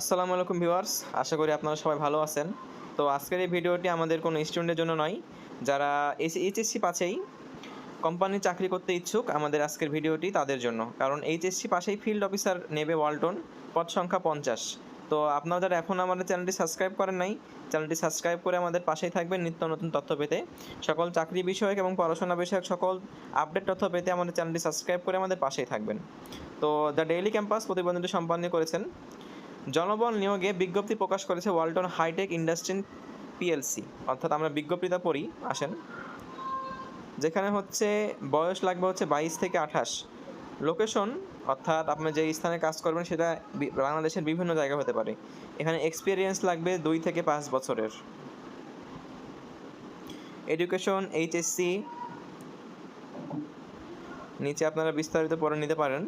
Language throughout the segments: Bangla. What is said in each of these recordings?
আসসালামু আলাইকুম ভিউয়ার্স, আশা করি আপনারা সবাই ভালো আছেন। তো আজকের এই ভিডিওটি আমাদের কোনো স্টুডেন্টের জন্য নয়, যারা এইচএসসি পাশেই কোম্পানির চাকরি করতে ইচ্ছুক, আমাদের আজকের ভিডিওটি তাদের জন্য। কারণ এইচএসসি পাশেই ফিল্ড অফিসার নেবে ওয়ালটন, পদ সংখ্যা পঞ্চাশ। তো আপনারা যারা এখন আমাদের চ্যানেলটি সাবস্ক্রাইব করেন নাই, চ্যানেলটি সাবস্ক্রাইব করে আমাদের পাশেই থাকবেন নিত্য নতুন তথ্য পেতে। সকল চাকরি বিষয়ক এবং পড়াশোনা বিষয়ক সকল আপডেট তথ্য পেতে আমাদের চ্যানেলটি সাবস্ক্রাইব করে আমাদের পাশেই থাকবেন। তো দ্য ডেইলি ক্যাম্পাস প্রতিবেদনটি সম্পাদন করেছেন। জনবল নিয়োগে বিজ্ঞপ্তি প্রকাশ করেছে ওয়ালটন হাইটেক ইন্ডাস্ট্রি পিএলসি। অর্থাৎ আমরা বিজ্ঞপ্তিটা পড়ি, আসেন। যেখানে হচ্ছে বয়স লাগবে হচ্ছে বাইশ থেকে আঠাশ। লোকেশন, অর্থাৎ আপনি যে স্থানে কাজ করবেন সেটা বাংলাদেশের বিভিন্ন জায়গা হতে পারে। এখানে এক্সপিরিয়েন্স লাগবে দুই থেকে পাঁচ বছরের। এডুকেশন এইচএসসি নিচে আপনারা বিস্তারিত পড়ে নিতে পারেন।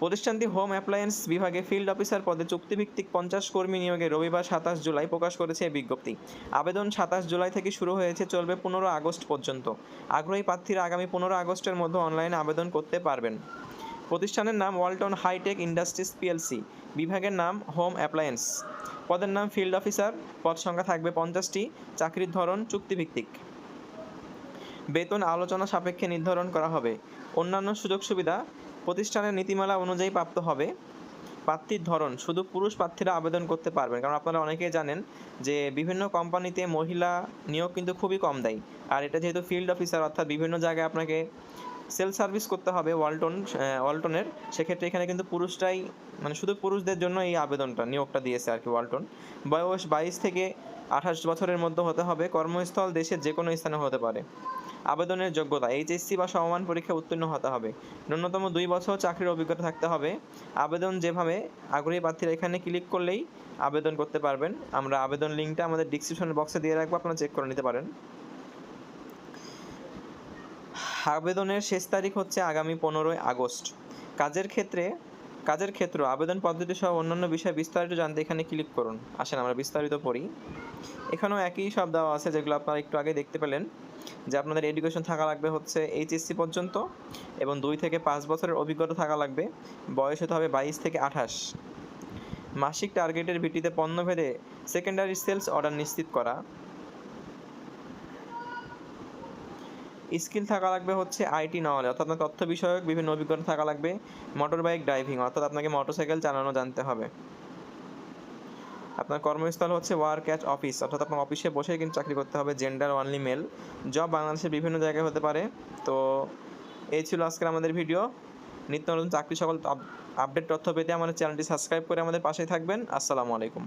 প্রতিষ্ঠানটি হোম অ্যাপ্লায়েন্স বিভাগে ফিল্ড অফিসার পদে চুক্তিভিত্তিক পঞ্চাশ কর্মী নিয়োগে রবিবার সাতাশ জুলাই প্রকাশ করেছে এই বিজ্ঞপ্তি। আবেদন সাতাশ জুলাই থেকে শুরু হয়েছে, চলবে পনেরো আগস্ট পর্যন্ত। আগ্রহী প্রার্থীরা আগামী পনেরো আগস্টের মধ্যে অনলাইনে আবেদন করতে পারবেন। প্রতিষ্ঠানের নাম ওয়ালটন হাইটেক ইন্ডাস্ট্রিজ পিএলসি। বিভাগের নাম হোম অ্যাপ্লায়েন্স। পদের নাম ফিল্ড অফিসার। পদ সংখ্যা থাকবে পঞ্চাশটি। চাকরির ধরন চুক্তিভিত্তিক। বেতন আলোচনা সাপেক্ষে নির্ধারণ করা হবে। অন্যান্য সুযোগ সুবিধা প্রতিষ্ঠানের নীতিমালা অনুযায়ী প্রাপ্ত হবে। প্রার্থীর ধরন, শুধু পুরুষ প্রার্থীরা আবেদন করতে পারবেন, কারণ আপনারা অনেকেই জানেন যে বিভিন্ন কোম্পানিতে মহিলা নিয়োগ কিন্তু খুবই কম দেয়। আর এটা যেহেতু ফিল্ড অফিসার অর্থাৎ বিভিন্ন জায়গায় আপনাকে সেল সার্ভিস করতে হবে ওয়ালটন ওয়ালটনের, সেক্ষেত্রে এখানে কিন্তু পুরুষটাই মানে শুধু পুরুষদের জন্য এই আবেদনটা, নিয়োগটা দিয়েছে আর কি ওয়ালটন। বয়স বাইশ থেকে আঠাশ বছরের মধ্যে হতে হবে, কর্মস্থল দেশের যে কোনো স্থানে হতে পারে। আবেদনের যোগ্যতা এইচএসসি বা সমমান পরীক্ষা উত্তীর্ণ হতে হবে। ন্যূনতম দুই বছর চাকরির অভিজ্ঞতা থাকতে হবে। আবেদন যেভাবে আগ্রহী প্রার্থীরা এখানে ক্লিক করলেই আবেদন করতে পারবেন। আমরা আবেদন লিঙ্কটা আমাদের ডিসক্রিপশন বক্সে দিয়ে রাখব, আপনারা চেক করে নিতে পারেন। আবেদনের শেষ তারিখ হচ্ছে আগামী পনেরোই আগস্ট। কাজের ক্ষেত্রে, কাজের ক্ষেত্র, আবেদন পদ্ধতি সহ অন্যান্য বিষয়ে বিস্তারিত জানতে এখানে ক্লিক করুন। আসেন, আমরা বিস্তারিত পড়ি। এখানেও একই সব দেওয়া আছে, যেগুলো আপনারা একটু আগে দেখতে পেলেন। যে আপনাদের এডুকেশন থাকা লাগবে হচ্ছে এইচএসসি পর্যন্ত এবং দুই থেকে পাঁচ বছরের অভিজ্ঞতা থাকা লাগবে। বয়স হতে হবে বাইশ থেকে আঠাশ। মাসিক টার্গেটের ভিত্তিতে পণ্য পণ্যভেদে সেকেন্ডারি সেলস অর্ডার নিশ্চিত করা। স্কিল থাকা লাগবে হচ্ছে আইটি নলেজ অর্থাৎ আপনার তথ্য বিষয়ক বিভিন্ন অভিজ্ঞতা থাকা লাগবে। মোটর বাইক ড্রাইভিং অর্থাৎ আপনাকে মোটরসাইকেল চালানো জানতে হবে। আপনার কর্মস্থল হচ্ছে ওয়ার্ক অ্যাট অফিস, অর্থাৎ আপনার অফিসে বসে কিন্তু চাকরি করতে হবে জেন্ডার অনলি মেল জব বাংলাদেশের বিভিন্ন জায়গায় হতে পারে। তো এই ছিল আজকের আমাদের ভিডিও নিত্য নতুন চাকরি সকল আপডেট তথ্য পেতে আমাদের চ্যানেলটি সাবস্ক্রাইব করে আমাদের পাশেই থাকবেন। আসসালামু আলাইকুম।